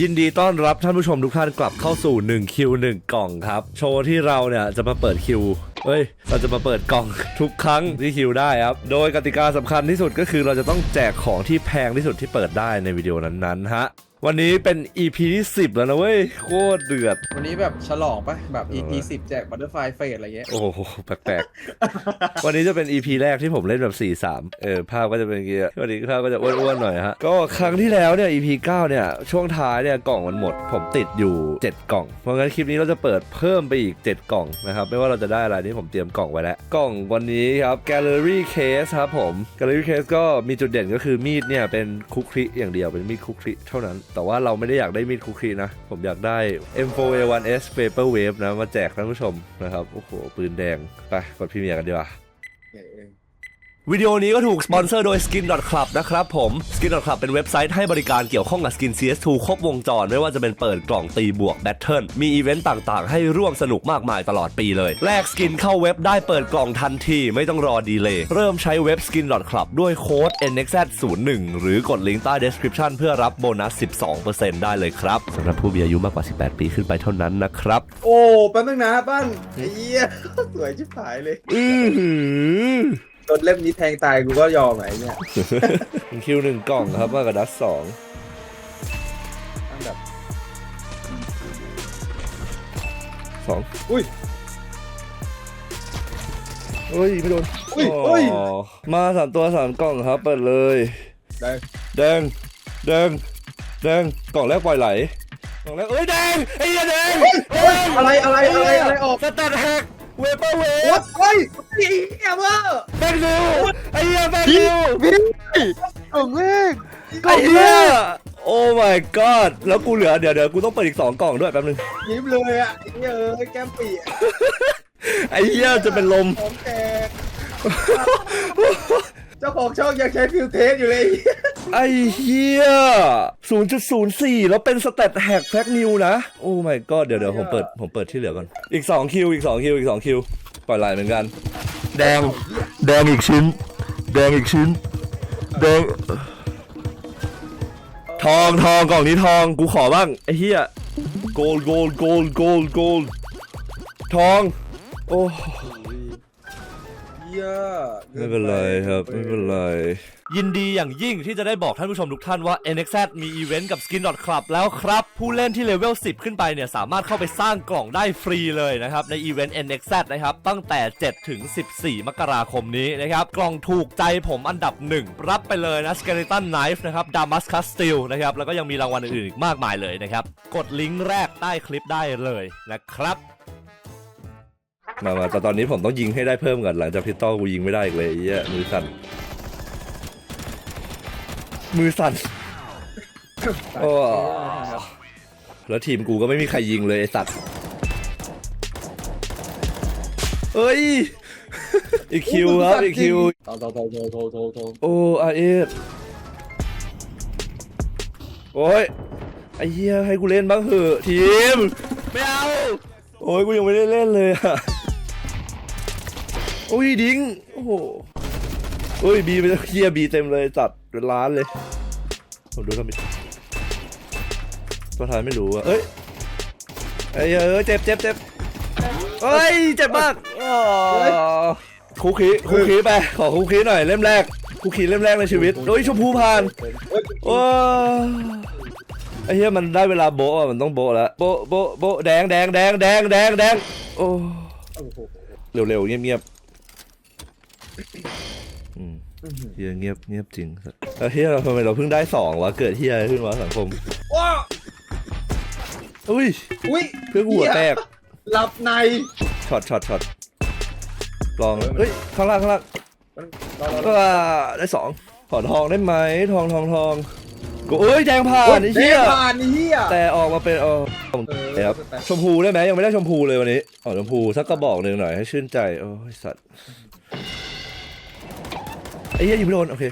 ยินดีต้อนรับท่านผู้ชมทุกท่านกลับเข้าสู่1คิว1กล่องครับ โชว์ที่เราเนี่ยจะมาเปิดคิวเอ้ย เราจะมาเปิดกล่องทุกครั้งที่คิวได้ครับ โดยกติกาสำคัญที่สุดก็คือเราจะต้องแจกของที่แพงที่สุดที่เปิดได้ในวิดีโอนั้นๆฮะ วันนี้เป็น EP ที่ 10 แล้วนะเว้ย โคตรเดือด วันนี้แบบฉลองปะแบบ EP เออ10แจกบัตเตอร์ไฟเฟสอะไรเงี้ย โอ้โหแปลกๆ วันนี้จะเป็น EP แรกที่ผมเล่นแบบ 4-3 เออภาพก็จะเป็นอย่างเงี้ยวันนี้ภาพก็จะอ้วนๆหน่อยฮะ ก็ครั้งที่แล้วเนี่ย EP 9 เนี่ย ช่วงท้ายเนี่ย กล่องมันหมด ผมติดอยู่ 7 กล่อง เพราะงั้นคลิปนี้เราจะเปิดเพิ่มไปอีก 7 กล่องนะครับ ไม่ว่าเราจะได้อะไรนี่ผมเตรียมกล่องไว้แล้ว กล่องวันนี้ครับ Gallery Case ครับผม Gallery Case ก็มีจุดเด่นก็คือมีดเนี่ยเป็นคุกคลิอย่างเดียวเป็นมีดคุกคลิเท่านั้นแต่ว่าเราไม่ได้อยากได้มีดคุกคีนะ ผมอยากได้ M4A1S Paper Wave นะ มาแจกท่านผู้ชมนะครับ โอ้โห ปืนแดง ไปกดพรีเมียร์กันดีกว่า วิดีโอนี้ก็ถูกสปอนเซอร์โดย Skin.club นะครับผม Skin.club เป็นเว็บไซต์ให้บริการเกี่ยวข้องกับ Skin CS2 ครบวงจร ไม่ว่าจะเป็นเปิดกล่องตีบวกแบทเทิลมีอีเวนต์ต่างๆ ให้ร่วมสนุกมากมายตลอดปีเลย แลกสกินเข้าเว็บได้เปิดกล่องทันที ไม่ต้องรอดีเลย เริ่มใช้เว็บ Skin.club ด้วยโค้ด NXZ01 หรือกดลิงก์ใต้ description เพื่อรับโบนัส 12%ได้เลยครับสำหรับผู้มีอายุมากกว่า 18 ปีขึ้นไปเท่านั้นนะครับ โอ้แป๊บนึงนะบ้านไอ้เหี้ยสวยชิบหายเลย อือหือ โดนเล่มนี้แทงตายกูก็ยอมไหนเนี่ยคิวหนึ่งกล่องครับมากับดัสสองตั้งแบบสองอุ้ย เฮ้ย ไม่โดนอุ้ยอุ้ย อ๋อมาสามตัวสามกล่องครับ เปิดเลย ได้แดง แดง แดง กล่องแรกปล่อยไหล กล่องแรกเอ้ยแดงไอ้เหี้ยแดงแดงอะไรอะไรอะไรอะไรออก สแตทแฮก เวเปอร์เวโอ๊ฟยเฮ้ยไอ้เหี้ยเมื่อแบงนิวไอ้เหี้ยแบงนิวกล่องแรกไอ้เหี้ยโอ้ my god แล้วกูเหลือเดี๋ยวเดี๋ยวกูต้องเปิดอีกสองกล่องด้วยแป๊บนึงยิ้มเลยอะไอ้เหี้ยเอ้ยแก้มปีอะไอ้เหี้ยจะเป็นลม ของแตกเจ้าของช่องยังใช้ฟิลเทสอยู่เลยไอ้เหี้ย ไอ้เฮีย0.04 แล้วเป็นสเตตแฮกแฟกนิวนะ โอ้ my god เดี๋ยวเดี๋ยวผมเปิดผมเปิดที่เหลือก่อน อีก 2 คิว อีก 2 คิว อีก 2 คิว ปล่อยไหลเหมือนกัน แดง แดงอีกชิ้น แดงอีกชิ้น แดง ทองทองกล่องนี้ทอง กูขอบ้าง ไอ้เฮียโกลโกลโกลโกลโกลทอง โอ้ เหี้ยไม่เป็นไรครับ ไม่เป็นไร ยินดีอย่างยิ่งที่จะได้บอกท่านผู้ชมทุกท่านว่า NXZ มีอีเวนต์กับ Skin Club แล้วครับ ผู้เล่นที่เลเวล 10 ขึ้นไปเนี่ยสามารถเข้าไปสร้างกล่องได้ฟรีเลยนะครับ ในอีเวนต์ NXZ นะครับ ตั้งแต่ 7 ถึง 14 มกราคมนี้นะครับ กล่องถูกใจผมอันดับ 1 รับไปเลยนะ Skeleton Knife นะครับ Damascus Steel นะครับ แล้วก็ยังมีรางวัลอื่นๆอีกมากมายเลยนะครับ กดลิงก์แรกใต้คลิปได้เลยนะครับ มามาแต่ตอนนี้ผมต้องยิงให้ได้เพิ่มก่อนหลังจากพิตอลกูยิงไม่ได้อีกเลยไอ้เหี้ยมือสั่น มือสั่นโอ้แล้วทีมกูก็ไม่มีใครยิงเลยไอ้สัตว์เอ้ย อีกคิวครับอีกคิว โทรโทรโทรโทรโทรโทรโอ้อาเอสโอ้ย ไอ้เหี้ยให้กูเล่นบ้างเหอะทีม ไม่เอา โอ้ยกูยังไม่ได้เล่นเลยอะโอ้ยดิ้งโอ้โหโอ้ยบีไปแล้วเฮียบีเต็มเลยจัดเป็นล้านเลยผมดูทำไมตัวท้ายไม่รู้อะเอ้ยไอ้เหี้ยเอ้ยเจ็บเจ็บเจ็บเอ้ยเจ็บมากอ๋อคุกคีคุกคีไปขอคุกคีหน่อยเล่มแรกคุกคีเล่มแรกในชีวิตโอ้ยชมพูผ่านเฮ้ยโอ้ไอ้เหี้ยมันได้เวลาโบะอะมันต้องโบะแล้วโบะโบะโบะแดงแดงแดงแดงแดงแดงโอ้โอ้โหเร็วๆเงียบๆ อืมเฮียเงียบเงียบจริงสัสแล้วเฮียทำไมเราเพิ่งได้สองวะเกิดเฮียอะไรขึ้นวะสังคมว้าอุ้ยอุ้ยเพื่อนกูหัวแตกหลับในช็อตช็อตช็อตลองเฮ้ยข้างล่างข้างล่างรอรอรอว้าได้สองขอทองได้ไหมทองทองทองกูเอ้ยแดงผ่านไอ้เหี้ยแดงผ่านไอ้เหี้ยแต่ออกมาเป็นเออเออครับชมพูได้ไหมยังไม่ได้ชมพูเลยวันนี้อ๋อชมพูสักกระบอกหนึ่งหน่อยให้ชื่นใจโอ้ยสัตว์ ไอ้เหี้ยยิงไม่โดน โอเค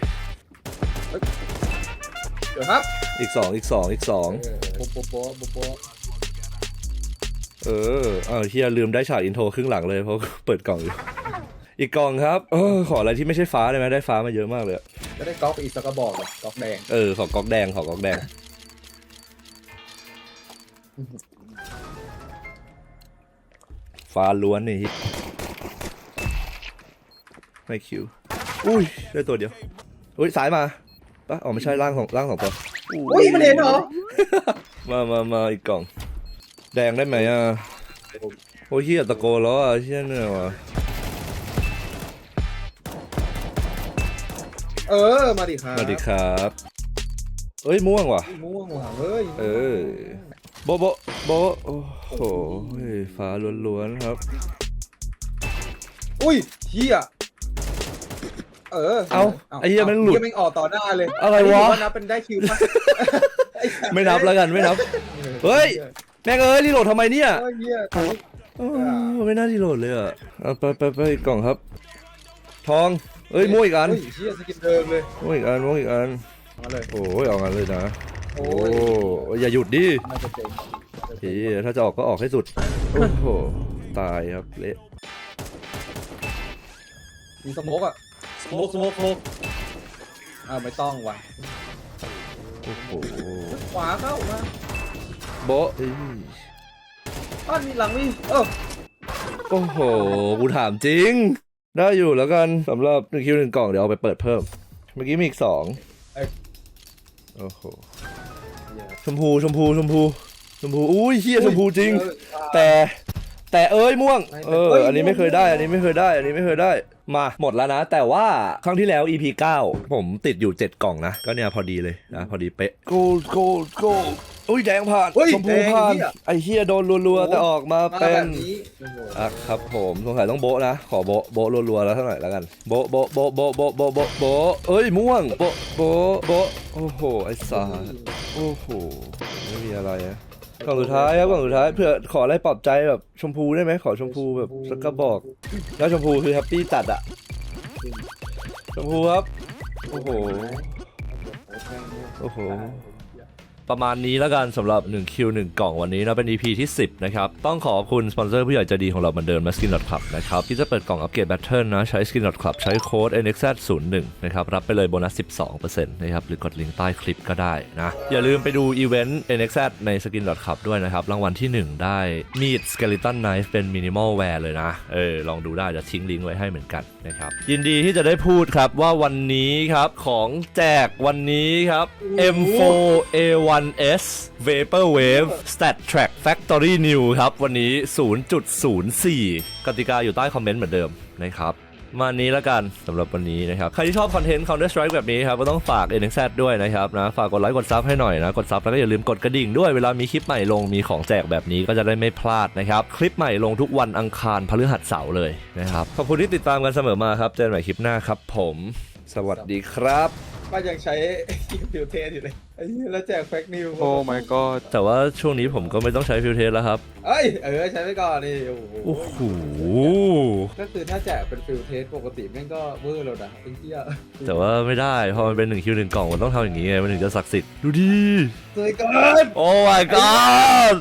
เดี๋ยวครับอีกสองอีกสองอีกสองเออโป๊ะโป๊ะโป๊ะโป๊ะโป๊ะเอออ้าวเฮียลืมได้ฉากอินโทรครึ่งหลังเลยเพราะเปิดกล่องอยู่อีกกล่องครับเออขออะไรที่ไม่ใช่ฟ้าได้ไหมได้ฟ้ามาเยอะมากเลยอะจะได้ก๊อกอีกสักกระบอกเหรอก๊อกแดงเออขอก๊อกแดงขอก๊อกแดง ฟ้าล้วนนี่ไม่คิว อุ้ยได้ตัวเดียวอุ้ยสายมาปะอ๋อไม่ใช่ล่างสองล่างสองตัวอุ้ยมันเห็นเหรอ มามามาอีกกล่อง แดงได้ไหมอะโอ้ยเฮียตะโกนแล้วอะเฮียเหนื่อยว่ะเออ มาดิครับสวัสดีครับเอ้ยม่วงว่ะม่วงว่ะเฮ้ยเออโบะโบะโบะโอ้โหฟ้าล้วนๆครับ อุ้ยเฮีย เออเอ้าไอ้เหี้ยแม่งหลุด เหี้ยแม่งออกต่อหน้าเลยอะไรวะนนี้ถืนับเป็นได้คิวปะอ้สัตว์ไม่นับแล้วกันไม่นับ เฮ้ย แม่งเอ้ยรีโหลดทำไมเนี่ยเฮ้ยเฮียเออไม่น่ารีโหลดเลยอะเอาไปไปไปอีกกล่องครับ ทองเอ้ยม่วงอีกอันเฮ้ยเฮียสกินเดิมเลยม่วงอีกอันม่วงอีกอันมาเลย โอ้ยเอางันเลยนะ โอ้โอ้ยอย่าหยุดดิน่าจะเจ๋งพี่ถ้าจะออกก็ออกให้สุด โอ้โหตายครับเละมีสโมกอะ สโมกสโมกสโมกอ่าไม่ต้องว่ะโอ้โหขวาเข้ามาโบะเอ้ยอ้าวมีหลังมีเออโอ้โหกูถามจริง ได้อยู่แล้วกันสำหรับหนึ่งคิวหนึ่งกล่องเดี๋ยวเอาไปเปิดเพิ่ม เมื่อกี้มีอีกสองโอ้โหชมพูชมพูชมพูชมพูอุ้ยเฮียชมพูจริง เออ แต่แต่เอ้ยม่วงไม่เออเอ้ยอันนี้ไม่เคยได้ม่วงอันนี้ไม่เคยได้ อันนี้ไม่เคยได้ มาหมดแล้วนะ แต่ว่าครั้งที่แล้ว EP 9 ผมติดอยู่ 7 กล่องนะ ก็เนี่ยพอดีเลยนะพอดีเป๊ะโกโกโกอุ้ยแดงผ่านเฮ้ยชมพูแดงผ่านเหี้ย ไอ้เฮียโดนรัวๆแต่ออกมามาเป็แบน บนี้โอ้โหอะครับผมสงสัยต้องโบะนะ ขอโบะโบะรัวๆแล้วเท่าไหร่แล้วกัน โบะโบะโบะโบะโบะโบะโบะโบะเอ้ยม่วงโบะโบะโบะโอ้โหไอ้สาดโอ้โหไม่มีอะไรนะ กล่องสุดท้ายครับกล่องสุดท้ายเผื่อขออะไรปลอบใจแบบชมพูได้ไหมขอชมพูแบบสักกระบอก แล้วชมพูคือแฮปปี้จัดอะชมพูครับ โอ้โห โอ้โห ประมาณนี้แล้วกันสำหรับ1คิว1กล่องวันนี้นะเป็น EP ที่ 10 นะครับ ต้องขอบคุณสปอนเซอร์ผู้ใหญ่ใจดีของเราเหมือนเดิมนะ Skin Club นะครับ ที่จะเปิดกล่องอัปเกรดแบตเทิลนะ ใช้ Skin Club ใช้โค้ด NXZ01 นะครับ รับไปเลยโบนัส 12%นะครับ หรือกดลิงก์ใต้คลิปก็ได้นะ อย่าลืมไปดูอีเวนต์ NXZ ใน Skin Club ด้วยนะครับ รางวัลที่ 1 ได้มีด Skeleton Knife เป็น Minimal Wear เลยนะเออลองดูได้จะทิ้งลิงก์ไว้ให้เหมือนกันนะครับยินดีที่จะได้พูดครับว่าวันนี้ครับของแจกวันนี้ครับ M4A1 1S Vaporwave Stat Track Factory New ครับ วันนี้ 0.04 กติกาอยู่ใต้คอมเมนต์เหมือนเดิมนะครับมานี้แล้วกันสำหรับวันนี้นะครับ ใครที่ชอบคอนเทนต์ Counter Strike แบบนี้ครับ ก็ต้องฝาก NXZ ด้วยนะครับนะฝากกดไลค์กดซับให้หน่อยนะ กดซับแล้วก็อย่าลืมกดกระดิ่งด้วยเวลามีคลิปใหม่ลงมีของแจกแบบนี้ก็จะได้ไม่พลาดนะครับ คลิปใหม่ลงทุกวันอังคารพฤหัสเสาร์เลยนะครับ ขอบคุณที่ติดตามกันเสมอมาครับ เจอกันใหม่คลิปหน้าครับผม สวัสดีครับก็ยังใช้ฟิวเทสอยู่เลย ไอ้เหี้ยแล้วแจกแฟกนิวโอ้ my god แต่ว่าช่วงนี้ผมก็ไม่ต้องใช้ฟิลเทสแล้วครับ เอ้ยเออใช้ไปก่อนนี่โอ้โหโอ้โห ก็คือถ้าแจกเป็นฟิวเทสปกติแม่งก็เวอร์แล้วนะไอ้เหี้ยแต่ว่าไม่ได้ พอมันเป็นหนึ่งคิวหนึ่งกล่องมันต้องทำอย่างนี้ไง มันถึงจะศักดิ์สิทธิ์ ดูดิ สวยเกิน โอ้ my god